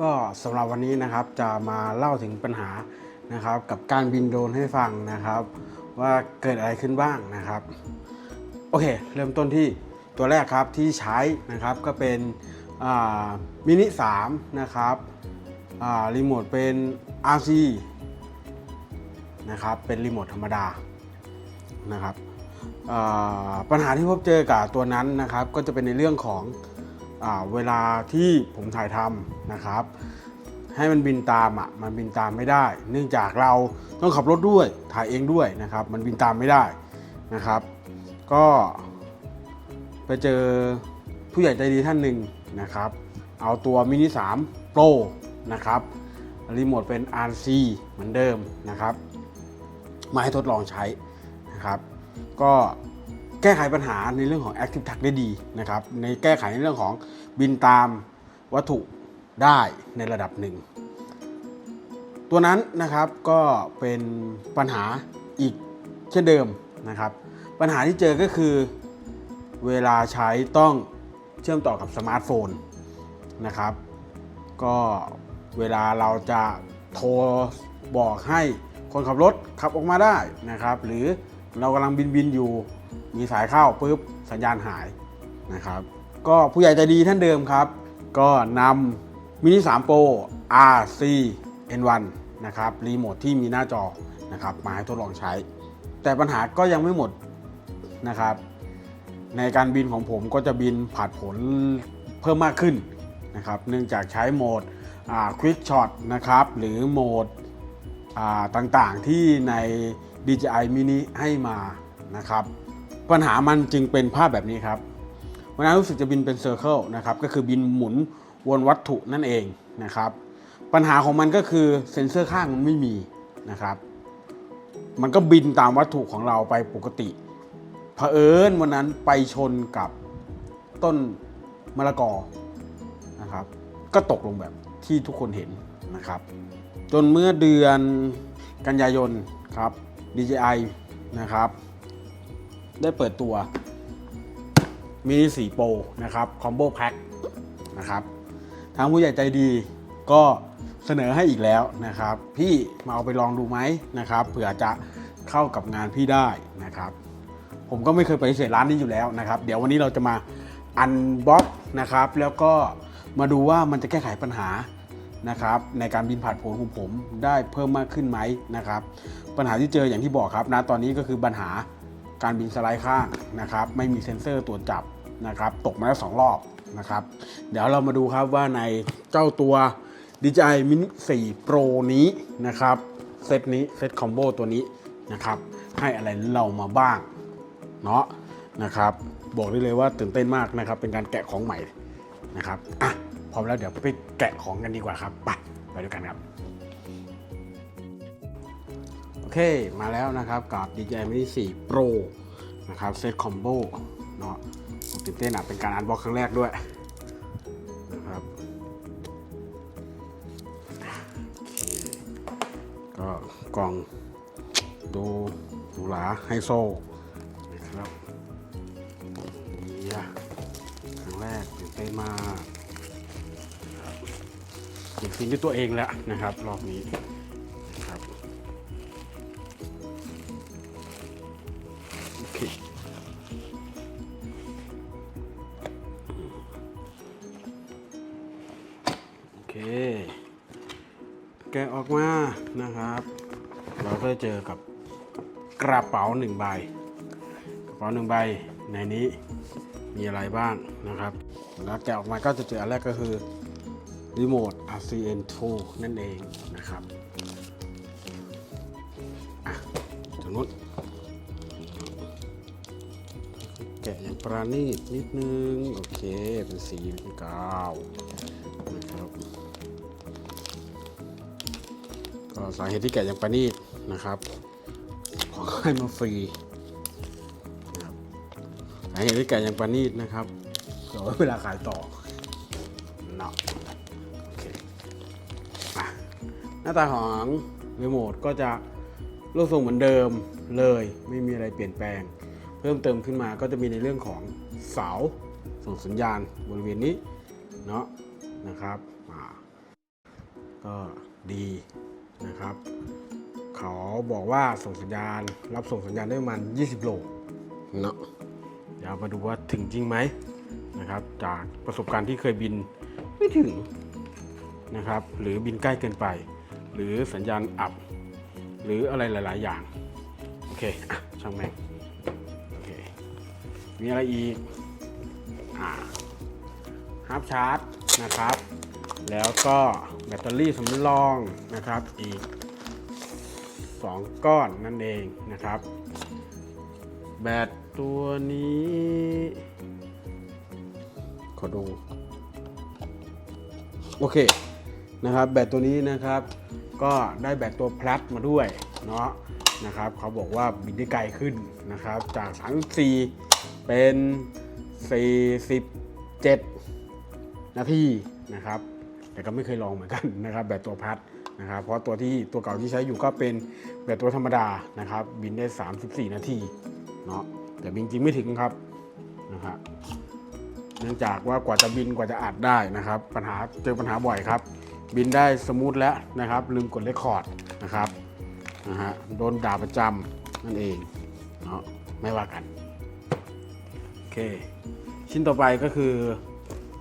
ก็สำหรับวันนี้นะครับจะมาเล่าถึงปัญหานะครับ กับการบินโดรนให้ฟังนะครับ ว่าเกิดอะไรขึ้นบ้างนะครับ โอเค เริ่มต้นที่ตัวแรกครับที่ใช้นะครับก็เป็นมินิ3นะครับรีโมทเป็น RC นะครับเป็นรีโมทธรรมดานะครับปัญหาที่พบเจอกับตัวนั้นนะครับ ก็จะเป็นในเรื่องของ เวลาที่ผมถ่ายทำนะครับ ให้มันบินตามอะมันบินตามไม่ได้ เนื่องจากเราต้องขับรถด้วยถ่ายเองด้วยนะครับ มันบินตามไม่ได้นะครับ ก็ไปเจอผู้ใหญ่ใจดีท่านหนึ่งนะครับ เอาตัวมินิ3 Pro นะครับรีโมทเป็น RC เหมือนเดิมนะครับ มาให้ทดลองใช้นะครับ ก็ แก้ไขปัญหาในเรื่องของ Active Tag ได้ดีนะครับ ในแก้ไขในเรื่องของบินตามวัตถุได้ในระดับหนึ่ง ตัวนั้นนะครับก็เป็นปัญหาอีกเช่นเดิมนะครับ ปัญหาที่เจอก็คือเวลาใช้ต้องเชื่อมต่อกับสมาร์ทโฟนนะครับ ก็เวลาเราจะโทรบอกให้คนขับรถขับออกมาได้นะครับ หรือเรากำลังบินบินอยู่ มีสายเข้าปุ๊บสัญญาณหายนะครับ ก็ผู้ใหญ่ใจดีท่านเดิมครับ ก็นำมินิ3 Pro RC N1 นะครับรีโมทที่มีหน้าจอนะครับมาให้ทดลองใช้ แต่ปัญหาก็ยังไม่หมดนะครับ ในการบินของผมก็จะบินผาดผลเพิ่มมากขึ้นนะครับ เนื่องจากใช้โหมด Quick Shot นะครับ หรือโหมดอ่าต่างๆที่ใน DJI Mini ให้มานะครับ ปัญหามันจึงเป็นภาพแบบนี้ครับวันนั้นรู้สึกจะบินเป็นเซอร์เคิลนะครับก็คือบินหมุนวนวัตถุนั่นเองนะครับ ปัญหาของมันก็คือเซ็นเซอร์ข้างมันไม่มีนะครับ มันก็บินตามวัตถุของเราไปปกติเผอิญวันนั้นไปชนกับต้นมะละกอนะครับ ก็ตกลงแบบที่ทุกคนเห็นนะครับ จนเมื่อเดือนกันยายนครับ DJI นะครับ ได้เปิดตัวมินิ4 Pro นะครับคอมโบแพ็คนะครับทางผู้ใหญ่ใจดีก็เสนอให้อีกแล้วนะครับ พี่มาเอาไปลองดูไหมนะครับเผื่อจะเข้ากับงานพี่ได้นะครับ ผมก็ไม่เคยไปเสธร้านนี้อยู่แล้วนะครับ เดี๋ยววันนี้เราจะมาอันบ็อกนะครับ แล้วก็มาดูว่ามันจะแก้ไขปัญหานะครับ ในการบินผ่านผลของผมได้เพิ่มมากขึ้นไหมนะครับ ปัญหาที่เจออย่างที่บอกครับนะตอนนี้ก็คือปัญหา การบินสไลด์ข้างนะครับ ไม่มีเซ็นเซอร์ตรวจจับนะครับ ตกมาแล้วสองรอบนะครับ เดี๋ยวเรามาดูครับว่าในเจ้าตัว DJI Mini 4 Pro นี้นะครับ เซตนี้เซตคอมโบตัวนี้นะครับ ให้อะไรเรามาบ้างเนาะนะครับบอกได้เลยว่าตื่นเต้นมากนะครับ เป็นการแกะของใหม่นะครับอะพร้อมแล้วเดี๋ยวไปแกะของกันดีกว่าครับไปไปด้วยกันครับ เคมาแล้วนะครับกับ DJI Mini 4 Pro นะครับเซตคอมโบเนาะตื่นเต้นอะเป็นการอันบ็อกครั้งแรกด้วยนะครับก็กล่องดูหรูหราไฮโซนะครับนี่ครั้งแรกตื่นเต้นมากเก็บฟินด้วยตัวเองแล้วนะครับ รอบนี้นะครับ แกะออกมานะครับ เราก็จะเจอกับกระเป๋าหนึ่งใบ กระเป๋าหนึ่งใบในนี้มีอะไรบ้างนะครับ แล้วแกะออกมาก็จะเจออันแรกก็คือรีโมท RCN2 นั่นเองนะครับอะตรงนู้นแกะอย่างปราณีตนิดนึง โอเค เป็นสีกาวนะครั สาเหตุที่แกะย่างประณีตนะครับ ขอให้มาฟรีนะครับสาเหตุที่แกะย่างประณีตนะครับเผื่อไว้เวลาขายต่อเนาะโอเคอะหน้าตาของรีโมทก็จะรูปทรงเหมือนเดิมเลยไม่มีอะไรเปลี่ยนแปลง เพิ่มเติมขึ้นมาก็จะมีในเรื่องของเสาส่งสัญญาณบริเวณนี้เนาะนะครับก็ดี นะครับเขาบอกว่าส่งสัญญาณ รับส่งสัญญาณได้ประมาณ 20 โลเนาะเดี๋ยวมาดูว่าถึงจริงไหมนะครับ จากประสบการณ์ที่เคยบินไม่ถึงนะครับ หรือบินใกล้เกินไป หรือสัญญาณอับ หรืออะไรหลาย ๆ อย่าง โอเคช่างแม่งโอเคมีอะไรอีกอ่าฮาร์ปชาร์จนะครับ แล้วก็แบตเตอรี่สำรองนะครับอีก 2 ก้อนนั่นเองนะครับ แบตตัวนี้ ขอดู โอเคนะครับแบตตัวนี้นะครับ ก็ได้แบตตัวพลัสมาด้วยเนาะนะครับเขาบอกว่าบินได้ไกลขึ้นนะครับ จาก 34 เป็น 47 นาทีนะครับ แต่ก็ไม่เคยลองเหมือนกันนะครับแบตตัวพัดนะครับเพราะตัวที่ตัวเก่าที่ใช้อยู่ก็เป็นแบตตัวธรรมดานะครับบินได้ 34 นาทีเนาะแต่บินจริงไม่ถึงครับนะครับเนื่องจากว่ากว่าจะบินกว่าจะอัดได้นะครับ ปัญหาเจอปัญหาบ่อยครับ บินได้สมูทแล้วนะครับ ลืมกดเลคคอร์ดนะครับนะฮะโดนด่าประจำนั่นเองเนาะไม่ว่ากันโอเค ชิ้นต่อไปก็คือ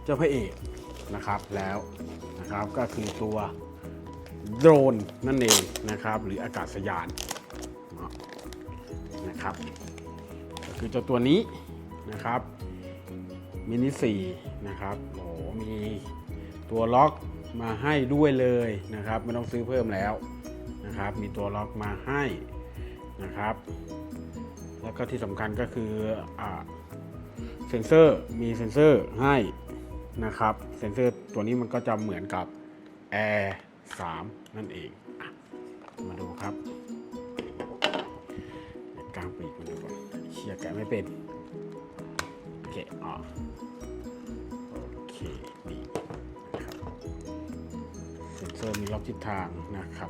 เจ้าพระเอกนะครับแล้ว นะครับก็คือตัวโดรนนั่นเองนะครับ หรืออากาศยานนะครับ ก็คือเจ้าตัวนี้นะครับมินิสี่นะครับโอ้โหมีตัวล็อกมาให้ด้วยเลยนะครับ ไม่ต้องซื้อเพิ่มแล้วนะครับ มีตัวล็อกมาให้นะครับ แล้วก็ที่สำคัญก็คืออเซ็นเซอร์มีเซ็นเซอร์ให้ นะครับเซนเซอร์ตัวนี้มันก็จะเหมือนกับ Air 3 นั่นเองอมาดูครับกลางปีกมาดูก่อนเชียร์แกะไม่เป็นโอเคออกโอเคดีนะครับเซนเซอร์มีล็อกทิศทางนะครับ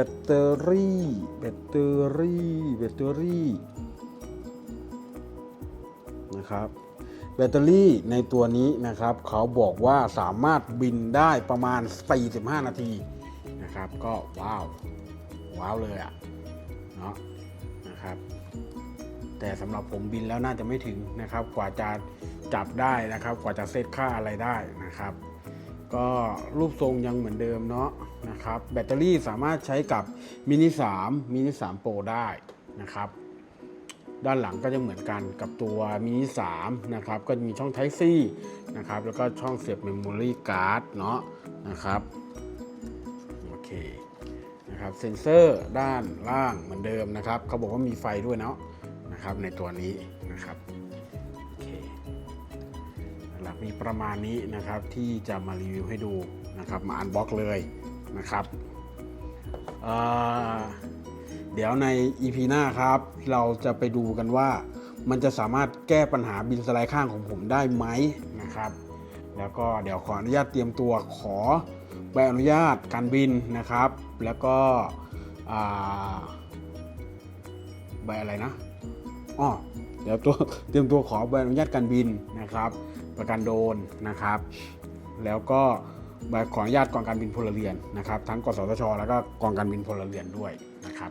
บตเตอรี่ แบตเตอรี่ แบตเตอรี่นะครับ แบตเตอรี่ในตัวนี้นะครับ เขาบอกว่าสามารถบินได้ประมาณ 45 นาทีนะครับ ก็ว้าว ว้าวเลยอะ่ะ เนาะนะครับ แต่สำหรับผมบินแล้วน่าจะไม่ถึงนะครับ กว่าจะจับได้นะครับ กว่าจะเซตค่าอะไรได้นะครับ ก็รูปทรงยังเหมือนเดิมเนาะ นะครับแบตเตอรี่สามารถใช้กับมินิ3มินิ3 Pro ได้นะครับด้านหลังก็จะเหมือนกันกับตัวมินิ3นะครับก็มีช่อง Type C นะครับแล้วก็ช่องเสียบ Memory Card เนาะนะครับโอเคนะครับเซ็นเซอร์ด้านล่างเหมือนเดิมนะครับเขาบอกว่ามีไฟด้วยเนาะนะครับในตัวนี้นะครับโอเคหลักมีประมาณนี้นะครับที่จะมารีวิวให้ดูนะครับมาอันบ็อกเลย นะครับเเดี๋ยวใน EP หน้าครับ เราจะไปดูกันว่า มันจะสามารถแก้ปัญหาบินสไลด์ข้างของผมได้ไหมนะครับ แล้วก็เดี๋ยวขออนุญาตเตรียมตัวขอใบอนุญาตการบินนะครับ แล้วก็ใบอะไรนะอ้อเดี๋ยวตัวเตรียมตัวขอใบอนุญาตการบินนะครับ ประกันโดนนะครับ แล้วก็ ใบขออนุญาตกองการบินพลเรือนนะครับ ทั้งกสทช แล้วก็กองการบินพลเรือนด้วยนะครับ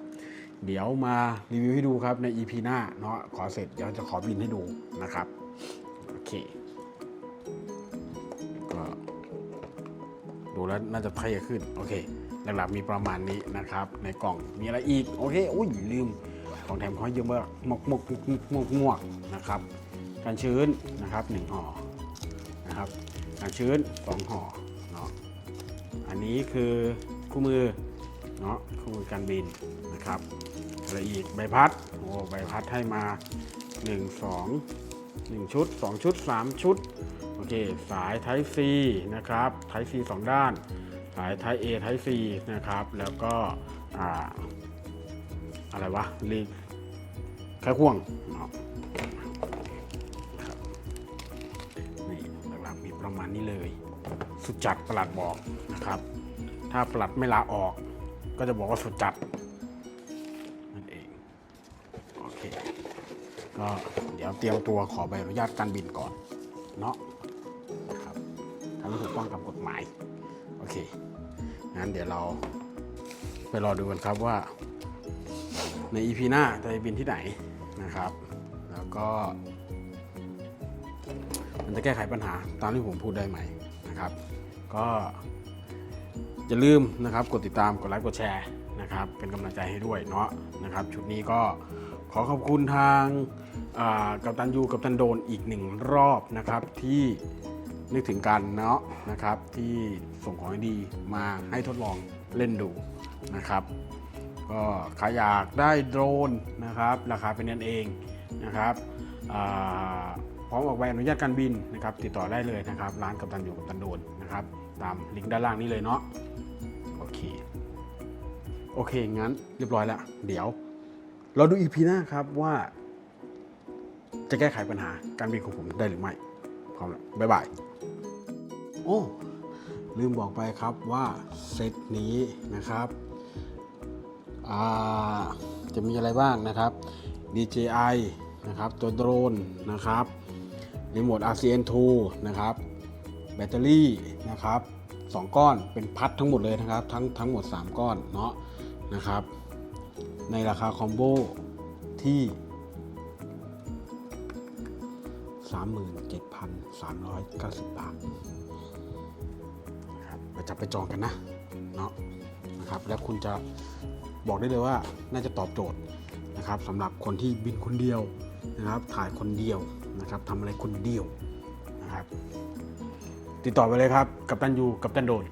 เดี๋ยวมารีวิวให้ดูครับใน EP หน้าเนาะขอเสร็จเดี๋ยวจะขอบินให้ดูนะครับโอเคก็ดูแล้วน่าจะเท่ขึ้นโอเคหลักๆมีประมาณนี้นะครับ ในกล่องมีอะไรอีกโอเคอุ้ยลืมของแถมเขาเยอะมากมกมกมกมกมกมกนะครับการชื้นนะครับหนึ่งห่อนะครับการชื้นสองห่อ นนี้คือคู่มือเนาะคู่มือการบินนะครับอะไรอีกใบพัดโอ้ใบพัดให้มา 1 2 1 ชุด 2 ชุด 3 ชุดโอเคสาย Type C นะครับ Type C 2 ด้าน สาย Type A Type C นะครับ แล้วก็อ่าอะไรวะลีกแค่ข่วงเนาะครับนี่หลักๆมีประมาณนี้เลย สุดจัดประหลัดบอกนะครับ ถ้าประหลัดไม่ลาออก ก็จะบอกว่าสุดจัดนั่นเองโอเคก็เดี๋ยวเตรียมตัวขอใบอนุญาตการบินก่อนเนาะครับทำให้ถูกต้องตามกฎหมายโอเคงั้นเดี๋ยวเราไปรอดูกันครับว่า ใน EP หน้าจะไปบินที่ไหนนะครับ แล้วก็มันจะแก้ไขปัญหาตามที่ผมพูดได้ไหม นะครับ ก็อย่าลืมนะครับกดติดตามกดไลค์กดแชร์นะครับ เป็นกำลังใจให้ด้วยเนาะนะครับ ชุดนี้ก็ขอขอบคุณทางกัปตันยูกัปตันโดนอีกหนึ่งรอบนะครับที่นึกถึงกันเนาะนะครับที่ส่งของดีมาให้ทดลองเล่นดูนะครับ ก็ใครอยากได้โดรนนะครับ ราคาเป็นกันเองนะครับ ร้อมออกใบอนุญาตการบินนะครับ ติดต่อได้เลยนะครับ ร้านกัปตันอยู่กัปตันโดนนะครับ ตามลิงก์ด้านล่างนี้เลยเนาะโอเคโอเค งั้นเรียบร้อยแล้ว เดี๋ยว เราดูอีพีหน้าครับว่า จะแก้ไขปัญหาการบินของผมได้หรือไม่พร้อมแล้วบ๊ายบาย โอ้ลืมบอกไปครับว่าเซตนี้นะครับจะมีอะไรบ้างนะครับ DJI นะครับ ตัวโดรนนะครับ รีโมท RCN2 นะครับ แบตเตอรี่นะครับ2ก้อนเป็นพัดทั้งหมดเลยนะครับ ทั้งทั้งหมด 3 ก้อนเนาะนะครับ ในราคาคอมโบที่ 37,390 บาทนะครับไปจับไปจองกันนะเนาะนะครับแล้วคุณจะบอกได้เลยว่าน่าจะตอบโจทย์นะครับสำหรับคนที่บินคนเดียวนะครับถ่ายคนเดียว นะครับทำอะไรคนเดียวนะครับ ติดต่อไปเลยครับ กับตันยูกับตันโดน